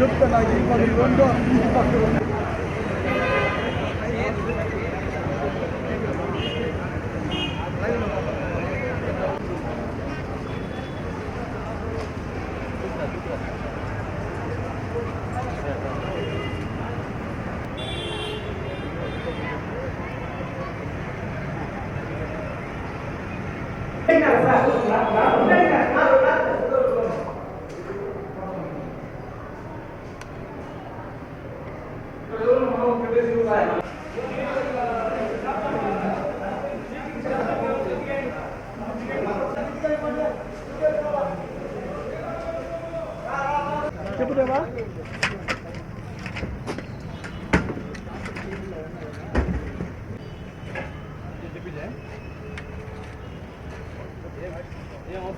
చెప్తాను నాకు ఈ పది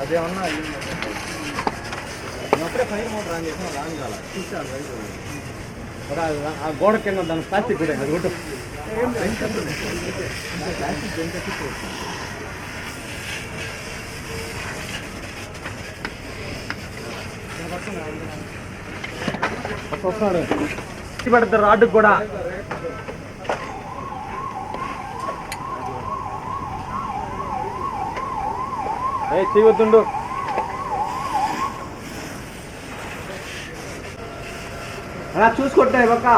అదేమన్నా అప్పుడే ఫైర్ మోటర్ ఆన్ చేసిన రాని కాల ఆ గోడ కింద దాని ప్లాస్టిక్ కూడా అది కొట్టు వస్తున్నాడు పెడతారు రాడ్డుకు కూడా ఏ చేయవద్దుండు అలా చూసుకుంటా ఇవ్వక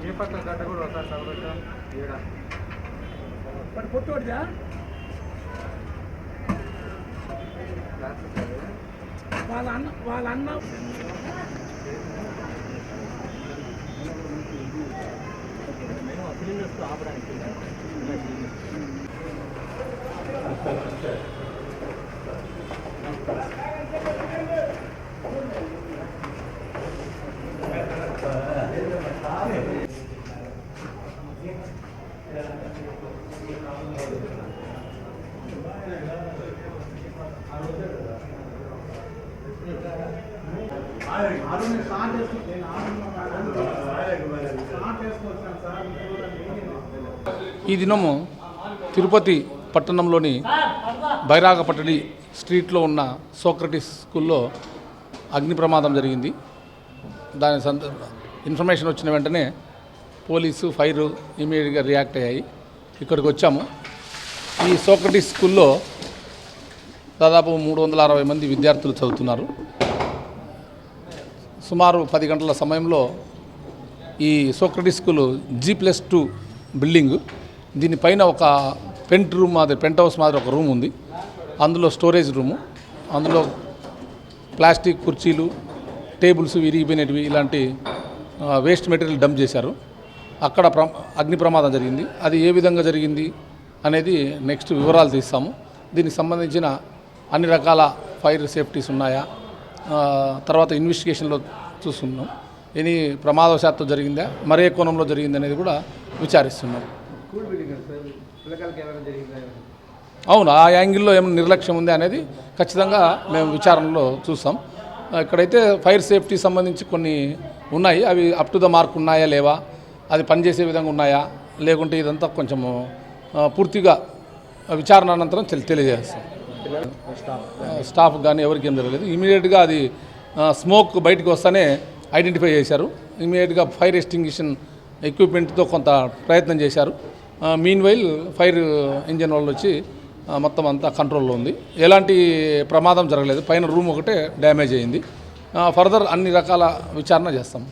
ఏ పక్క గడ్డ కూడా వస్తా సవరక ఏడా? మరి పొట్టోడిదా వాళ్ళ అన్న వాళ్ళ అన్న ఈ దినము తిరుపతి పట్టణంలోని బైరాగపట్టడి స్ట్రీట్లో ఉన్న సోక్రటిస్ స్కూల్లో అగ్ని ప్రమాదం జరిగింది. దాని సంద ఇన్ఫర్మేషన్ వచ్చిన వెంటనే పోలీసు ఫైర్ ఇమీడియట్గా రియాక్ట్ అయ్యాయి. ఇక్కడికి వచ్చాము. ఈ సోక్రటిస్ స్కూల్లో దాదాపు మూడు వందల అరవై మంది విద్యార్థులు చదువుతున్నారు. సుమారు పది గంటల సమయంలో ఈ Socrates school G plus two building దీనిపైన ఒక పెంట్ రూమ్ మాదిరి పెంట్ హౌస్ మాదిరి ఒక రూమ్ ఉంది. అందులో స్టోరేజ్ రూము అందులో ప్లాస్టిక్ కుర్చీలు టేబుల్స్ విరిగిపోయినవి ఇలాంటి వేస్ట్ మెటీరియల్ డంప్ చేశారు. అక్కడ ప్ర అగ్ని ప్రమాదం జరిగింది. అది ఏ విధంగా జరిగింది? అనేది నెక్స్ట్ వివరాలు తీస్తాము. దీనికి సంబంధించిన అన్ని రకాల ఫైర్ సేఫ్టీస్ ఉన్నాయా? తర్వాత ఇన్వెస్టిగేషన్లో చూస్తున్నాం. ఎనీ ప్రమాదవశాత్తు జరిగిందా? మరే కోణంలో జరిగింది అనేది కూడా విచారిస్తున్నాం. అవును ఆ యాంగిల్లో ఏమైనా నిర్లక్ష్యం ఉంది అనేది ఖచ్చితంగా మేము విచారణలో చూస్తాం. ఇక్కడైతే ఫైర్ సేఫ్టీ సంబంధించి కొన్ని ఉన్నాయి. అవి అప్ టు ద మార్క్ ఉన్నాయా లేవా? అది పనిచేసే విధంగా ఉన్నాయా? లేకుంటే ఇదంతా కొంచెము పూర్తిగా విచారణ అనంతరం తెలి తెలియజేస్తాం. స్టాఫ్ కానీ ఎవరికి ఏం జరగలేదు. ఇమీడియట్గా అది స్మోక్ బయటకు వస్తానే ఐడెంటిఫై చేశారు. ఇమీడియట్గా ఫైర్ ఎస్టింగ్విషన్ ఎక్విప్మెంట్తో కొంత ప్రయత్నం చేశారు. మీన్ వైల్ ఫైర్ ఇంజన్ వాళ్ళు వచ్చి మొత్తం అంతా కంట్రోల్లో ఉంది. ఎలాంటి ప్రమాదం జరగలేదు. పైన రూమ్ ఒకటే డ్యామేజ్ అయింది. ఫర్దర్ అన్ని రకాల విచారణ చేస్తాం.